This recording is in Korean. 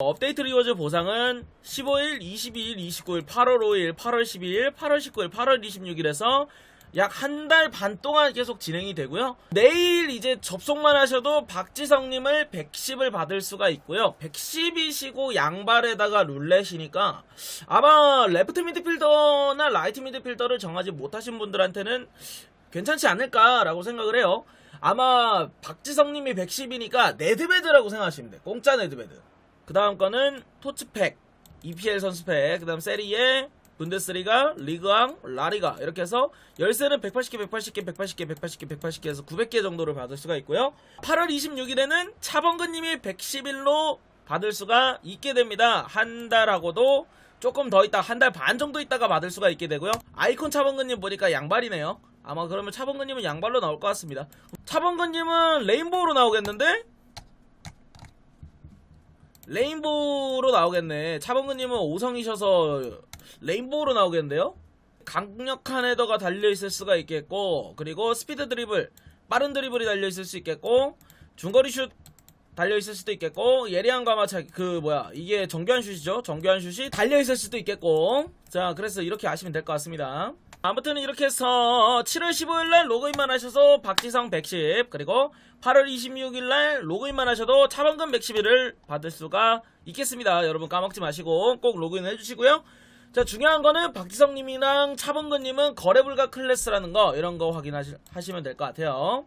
업데이트 리워즈 보상은 15일, 22일, 29일, 8월 5일, 8월 12일, 8월 19일, 8월 26일에서 약 한 달 반 동안 계속 진행이 되고요. 내일 이제 접속만 하셔도 박지성님을 110을 받을 수가 있고요. 110이시고 양발에다가 룰렛이니까 아마 레프트 미드필더나 라이트 미드필더를 정하지 못하신 분들한테는 괜찮지 않을까라고 생각을 해요. 아마 박지성님이 110이니까 네드베드라고 생각하시면 돼요. 공짜 네드베드. 그 다음 거는 토츠팩, EPL 선수팩, 그 다음 세리에, 분데스리가, 리그왕, 라리가 이렇게 해서 열쇠는 180개, 180개, 180개, 180개, 180개 해서 900개 정도를 받을 수가 있고요. 8월 26일에는 차범근님이 111로 받을 수가 있게 됩니다. 한 달하고도 조금 더 있다, 한 달 반 정도 있다가 받을 수가 있게 되고요. 아이콘 차범근님 보니까 양발이네요. 아마 그러면 차범근님은 양발로 나올 것 같습니다. 차범근님은 레인보우로 나오겠는데? 레인보우로 나오겠네. 차범근님은 5성이셔서 레인보우로 나오겠는데요? 강력한 헤더가 달려있을 수가 있겠고, 그리고 스피드 드리블, 빠른 드리블이 달려있을 수 있겠고, 중거리 슛 달려있을 수도 있겠고, 예리한 가마차기, 그, 뭐야, 이게 정교한 슛이죠? 정교한 슛이 달려있을 수도 있겠고, 자, 그래서 이렇게 아시면 될 것 같습니다. 아무튼 이렇게 해서 7월 15일날 로그인만 하셔서 박지성 110 그리고 8월 26일날 로그인만 하셔도 차범근 111을 받을 수가 있겠습니다. 여러분 까먹지 마시고 꼭 로그인 해주시고요. 자 중요한 거는 박지성님이랑 차범근님은 거래 불가 클래스라는 거 이런 거 확인하시면 될 것 같아요.